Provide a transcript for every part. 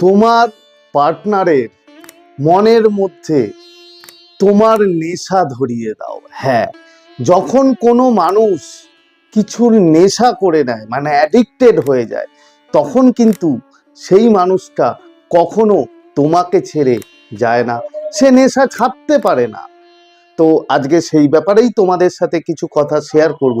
তোমার পার্টনারের মনের মধ্যে তোমার নেশা ধরিয়ে দাও। হ্যাঁ যখন কোনো মানুষ কিছুর নেশা করে নেয় মানে অ্যাডিক্টেড হয়ে যায়, তখন কিন্তু সেই মানুষটা কখনো তোমাকে ছেড়ে যায় না। সে নেশা ছাড়তে পারে না। তো আজকে সেই ব্যাপারেই তোমাদের সাথে কিছু কথা শেয়ার করব।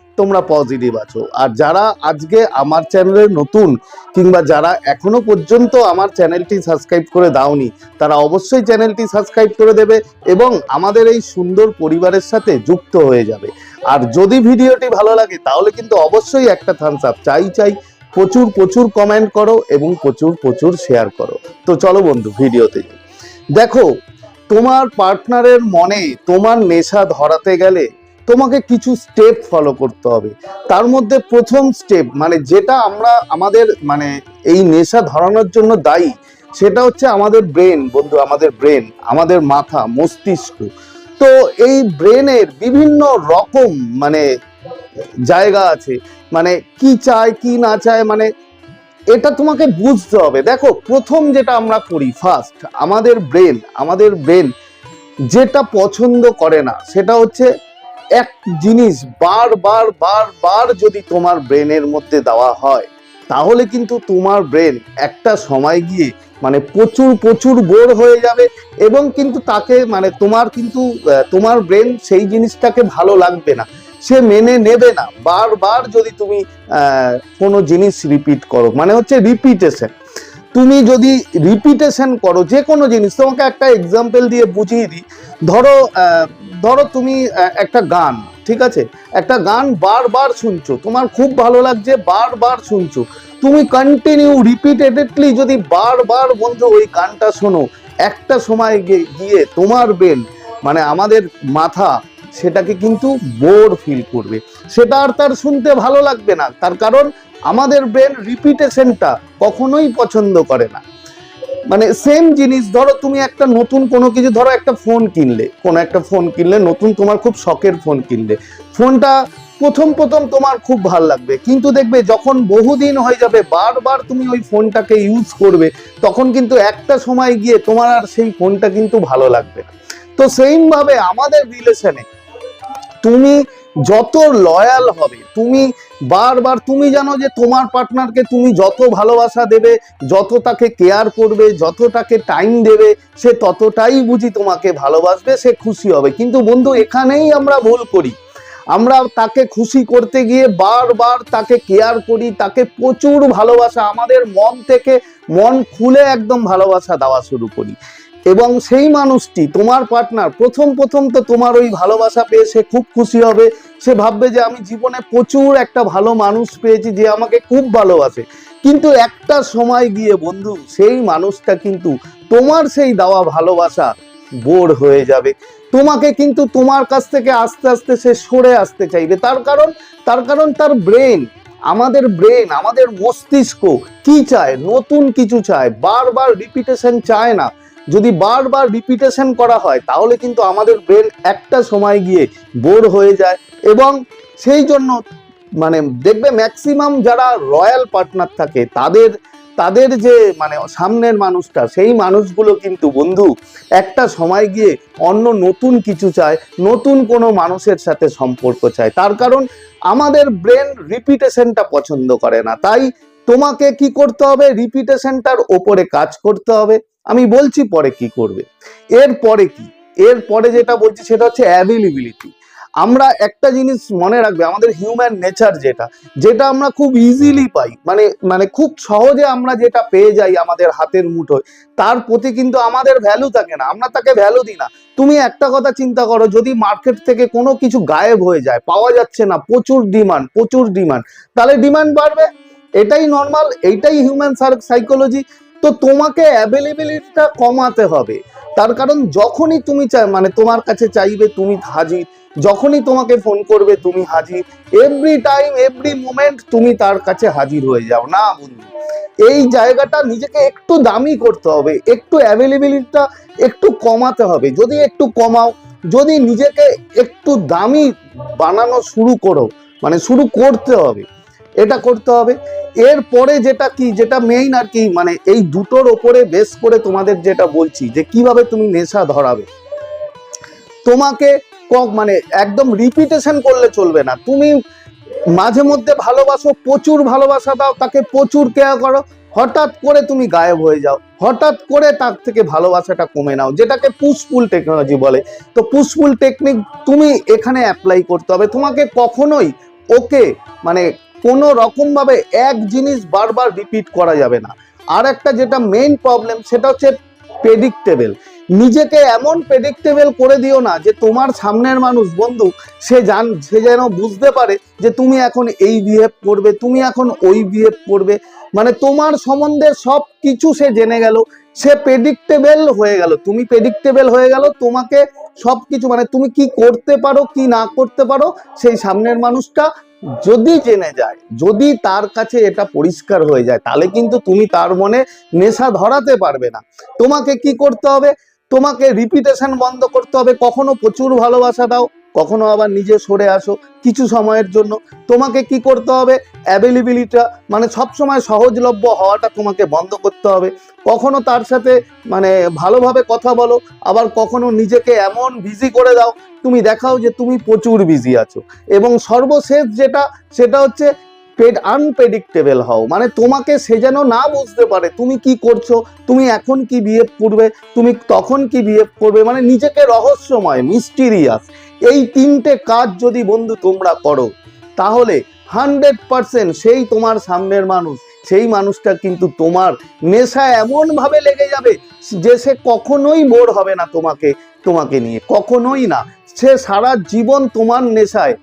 তোমরা পজিটিভ আছো। আর যারা আজকে আমার চ্যানেলে নতুন কিংবা যারা এখনও পর্যন্ত আমার চ্যানেলটি সাবস্ক্রাইব করে দাওনি, তারা অবশ্যই চ্যানেলটি সাবস্ক্রাইব করে দেবে এবং আমাদের এই সুন্দর পরিবারের সাথে যুক্ত হয়ে যাবে। আর যদি ভিডিওটি ভালো লাগে, তাহলে কিন্তু অবশ্যই একটা থামস আপ চাই চাই, প্রচুর প্রচুর কমেন্ট করো এবং প্রচুর প্রচুর শেয়ার করো। তো চলো বন্ধু, ভিডিওতে দেখো, তোমার পার্টনারের মনে তোমার নেশা ধরাতে গেলে তোমাকে কিছু স্টেপ ফলো করতে হবে। তার মধ্যে প্রথম স্টেপ মানে যেটা আমরা আমাদের মানে এই নেশা ধরানোর জন্য দায়ী, সেটা হচ্ছে আমাদের ব্রেন বন্ধু, আমাদের ব্রেন আমাদের মাথা, মস্তিষ্ক। তো এই ব্রেনের বিভিন্ন রকম মানে জায়গা আছে। মানে কি চায়, কি না চায় মানে এটা তোমাকে বুঝতে হবে। দেখো, প্রথম যেটা আমরা করি ফার্স্ট আমাদের ব্রেন আমাদের ব্রেন যেটা পছন্দ করে না, সেটা হচ্ছে এক জিনিস বারবার বারবার যদি তোমার ব্রেনের মধ্যে দেওয়া হয়, তাহলে কিন্তু তোমার ব্রেন একটা সময় গিয়ে মানে প্রচুর প্রচুর বোর হয়ে যাবে এবং কিন্তু তাকে মানে তোমার কিন্তু তোমার ব্রেন সেই জিনিসটাকে ভালো লাগবে না। সে মেনে নেবে না। বারবার যদি তুমি কোনো জিনিস রিপিট করো মানে হচ্ছে রিপিটেশন তুমি যদি রিপিটেশন করো যে কোনো জিনিস, তোমাকে একটা এক্সাম্পল দিয়ে বুঝিয়ে দিই। ধরো ধরো তুমি একটা গান, ঠিক আছে? একটা গান বারবার শুনছো, তোমার খুব ভালো লাগছে, বারবার শুনছো। তুমি কন্টিনিউ রিপিটেডলি যদি বারবার বন্ধু ওই গানটা শোনো, একটা সময় গিয়ে- তোমার ব্রেন মানে আমাদের মাথা, সেটাকে কিন্তু বোর ফিল করবে। সেটা আর তার শুনতে ভালো লাগবে না, তার কারণ আমাদের ব্রেন রিপিটেশনটা কখনোই পছন্দ করে না। মানে সেম জিনিস, ধরো তুমি একটা নতুন কোনো কিছু, ধরো একটা ফোন কিনলে, কোনো একটা ফোন কিনলে, নতুন তোমার খুব শখের ফোন কিনলে ফোনটা প্রথম প্রথম তোমার খুব ভালো লাগবে। কিন্তু দেখবে যখন বহুদিন হয়ে যাবে, বারবার তুমি ওই ফোনটাকে ইউজ করবে, তখন কিন্তু একটা সময় গিয়ে তোমার আর সেই ফোনটা কিন্তু ভালো লাগবে না। তো সেইমভাবে আমাদের রিলেশনে তুমি যত লয়াল হবে, তুমি বারবার তুমি জানো যে তোমার পার্টনারকে তুমি যত ভালোবাসা দেবে যত তাকে কেয়ার করবে যত তাকে টাইম দেবে, সে ততটাই বুঝি তোমাকে ভালোবাসবে, সে খুশি হবে। কিন্তু বন্ধু, এখানেই আমরা ভুল করি। আমরা তাকে খুশি করতে গিয়ে বারবার তাকে কেয়ার করি, তাকে প্রচুর ভালোবাসা, আমাদের মন থেকে মন খুলে একদম ভালোবাসা দেওয়া শুরু করি। এবং সেই মানুষটি, তোমার পার্টনার প্রথম প্রথম তো তোমার ওই ভালোবাসা পেয়ে সে খুব খুশি হবে। সে ভাববে যে আমি জীবনে প্রচুর একটা ভালো মানুষ পেয়েছি যে আমাকে খুব ভালোবাসে। কিন্তু একটা সময় গিয়ে বন্ধু, সেই মানুষটা কিন্তু তোমার সেই দেওয়া ভালোবাসা বোর হয়ে যাবে। তোমাকে কিন্তু তোমার কাছ থেকে আস্তে আস্তে সে সরে আসতে চাইবে। তার কারণ তার কারণ তার ব্রেন আমাদের ব্রেন আমাদের মস্তিষ্ক কি চায়? নতুন কিছু চায়। বারবার রিপিটেশন চায় না। যদি বারবার রিপিটেশন করা হয়, তাহলে কিন্তু আমাদের ব্রেন একটা সময় গিয়ে বোর হয়ে যায় এবং সেই জন্য মানে দেখবে ম্যাক্সিমাম যারা রয়্যাল পার্টনার থাকে, তাদের তাদের যে মানে সামনের মানুষটা, সেই মানুষগুলো কিন্তু বন্ধু একটা সময় গিয়ে অন্য নতুন কিছু চায়, নতুন কোনো মানুষের সাথে সম্পর্ক চায়। তার কারণ আমাদের ব্রেন রিপিটেশনটা পছন্দ করে না। তাই তোমাকে কি করতে হবে? রিপিটেশনটার ওপরে কাজ করতে হবে। আমি বলছি পরে কি করবে। এর পরে কি? এর পরে যেটা বলছি সেটা হচ্ছে অ্যাভেলেবিলিটি আমরা একটা জিনিস মনে রাখবে, আমাদের হিউম্যান নেচার যেটা যেটা আমরা খুব ইজিলি পাই। মানে মানে খুব সহজে আমরা যেটা পেয়ে যাই আমাদের হাতের মুঠোয়, তার প্রতি কিন্তু আমাদের ভ্যালু থাকে না। আমরা তাকে ভ্যালু দিই না। তুমি একটা কথা চিন্তা করো, যদি মার্কেট থেকে কোনো কিছু গায়েব হয়ে যায়, পাওয়া যাচ্ছে না, প্রচুর ডিমান্ড প্রচুর ডিমান্ড তাহলে ডিমান্ড বাড়বে। এটাই নর্মাল এইটাই হিউম্যান সাইকোলজি তো তোমাকে অ্যাভেলেবিলিটিটা কমাতে হবে। তার কারণ যখনই তুমি চাই মানে তোমার কাছে চাইবে তুমি হাজির। যখনই তোমাকে ফোন করবে তুমি হাজির। এভরি টাইম এভরি মোমেন্ট তুমি তার কাছে হাজির হয়ে যাও। না, বন্ধু, এই জায়গাটা নিজেকে একটু দামি করতে হবে। একটু অ্যাভেলেবিলিটিটা একটু কমাতে হবে। যদি একটু কমাও, যদি নিজেকে একটু দামি বানানো শুরু করো মানে শুরু করতে হবে এটা করতে হবে। এরপরে যেটা কি, যেটা মেইন আর কি মানে এই দুটোর ওপরে বেস করে তোমাদের যেটা বলছি, যে কীভাবে তুমি নেশা ধরাবে। তোমাকে মানে একদম রিপিটেশন করলে চলবে না। তুমি মাঝে মধ্যে ভালোবাসো, প্রচুর ভালোবাসা দাও, তাকে প্রচুর কেয়ার করো, হঠাৎ করে তুমি গায়েব হয়ে যাও। হঠাৎ করে তার থেকে ভালোবাসাটা কমে নাও, যেটাকে পুশফুল টেকনোলজি বলে। তো পুশফুল টেকনিক তুমি এখানে অ্যাপ্লাই করতে হবে। তোমাকে কখনোই ওকে মানে কোনো রকমভাবে এক জিনিস বারবার রিপিট করা যাবে না। আর একটা যেটা মেইন প্রবলেম সেটা হচ্ছে প্রেডিক্টেবল নিজেকে এমন প্রেডিক্টেবল করে দিও না যে তোমার সামনের মানুষ, বন্ধু, সে জান, সে যেন বুঝতে পারে যে তুমি এখন এই বিহেভ করবে, তুমি এখন ওই বিহেভ করবে। মানে তোমার সম্বন্ধে সব কিছু সে জেনে গেল, সে প্রেডিক্টেবল হয়ে গেল। তুমি প্রেডিক্টেবল হয়ে গেল, তোমাকে সব কিছু মানে তুমি কি করতে পারো, কি না করতে পারো, সেই সামনের মানুষটা যদি জেনে যায়, যদি তার কাছে এটা পরিষ্কার হয়ে যায়, তাহলে কিন্তু তুমি তার মনে নেশা ধরাতে পারবে না। তোমাকে কি করতে হবে? তোমাকে রিপিটেশন বন্ধ করতে হবে। কখনো প্রচুর ভালোবাসা দাও। কখনো আবার নিজে সরে আসো কিছু সময়ের জন্য। তোমাকে কি করতে হবে? অ্যাভেলেবিলিটা মানে সবসময় সহজলভ্য হওয়াটা তোমাকে বন্ধ করতে হবে। কখনো তার সাথে মানে ভালোভাবে কথা বলো, আবার কখনো নিজেকে এমন বিজি করে দাও, তুমি দেখাও যে তুমি প্রচুর বিজি আছো। এবং সর্বশেষ যেটা, সেটা হচ্ছে পেড আনপ্রেডিক্টেবল হও। মানে তোমাকে সে যেন না বুঝতে পারে, তুমি কি করছ, তুমি এখন কি বিহেভ করবে, তুমি তখন কি বিহেভ করবে। মানে নিজেকে রহস্যময় মিস্টিরিয়াস এই তিনটে কাজ যদি বন্ধু তোমরা করো, তাহলে হান্ড্রেড পার্সেন্ট সেই তোমার সামনের মানুষ, সেই মানুষটা কিন্তু তোমার নেশা এমন ভাবে লেগে যাবে যে সে কখনোই বোর হবে না তোমাকে তোমাকে নিয়ে। কখনোই না। সে সারা জীবন তোমার নেশায়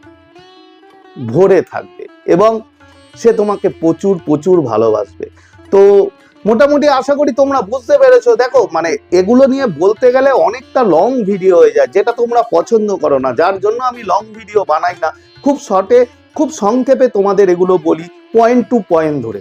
ভরে থাকবে এবং সে তোমাকে প্রচুর প্রচুর ভালোবাসবে। তো মোটামুটি আশা করি তোমরা বুঝতে পেরেছ। দেখো মানে এগুলো নিয়ে বলতে গেলে অনেকটা লং ভিডিও হয়ে যায়, যেটা তোমরা পছন্দ করো না। যার জন্য আমি লং ভিডিও বানাই না। খুব শর্টে খুব সংক্ষেপে তোমাদের এগুলো বলি পয়েন্ট টু পয়েন্ট ধরে।